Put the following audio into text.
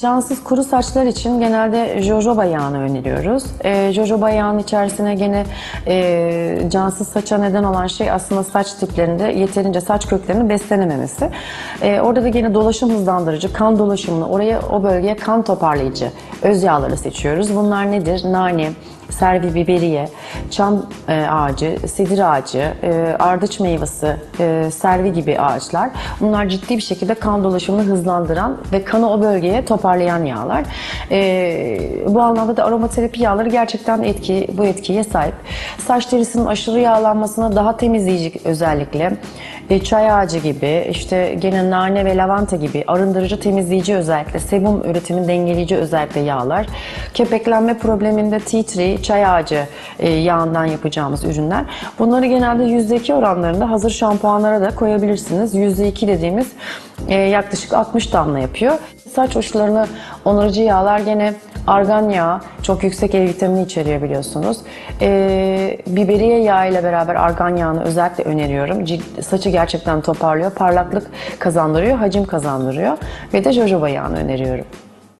Cansız kuru saçlar için genelde jojoba yağını öneriyoruz. E, jojoba yağının içerisine gene e, cansız saça neden olan şey aslında saç tiplerinde yeterince saç köklerinin beslenememesi. E, orada da gene dolaşım hızlandırıcı, kan dolaşımını oraya o bölgeye kan toparlayıcı öz yağları seçiyoruz. Bunlar nedir? Nane, servi biberiye, çam e, ağacı, sidir ağacı, e, ardıç meyvesi, e, servi gibi ağaçlar. Bunlar ciddi bir şekilde kan dolaşımını hızlandıran ve kanı o bölgeye toparlayan yağlar. Bu anlamda da aromaterapi yağları gerçekten etki, bu etkiye sahip. Saç derisinin aşırı yağlanmasına daha temizleyici özellikle e, çay ağacı gibi, işte gene nane ve lavanta gibi arındırıcı, temizleyici özellikle, sebum üretimini dengeleyici özellikle yağlar. Kepeklenme probleminde tea tree, çay ağacı e, yağından yapacağımız ürünler. Bunları genelde %2 oranlarında hazır şampuanlara da koyabilirsiniz. %2 dediğimiz e, yaklaşık 60 damla yapıyor. Saç uçlarını onarıcı yağlar gene argan yağı çok yüksek E vitamini içeriyor biliyorsunuz. Ee, biberiye yağı ile beraber argan yağını özellikle öneriyorum. Cilt, saçı gerçekten toparlıyor, parlaklık kazandırıyor, hacim kazandırıyor ve de jojoba yağını öneriyorum.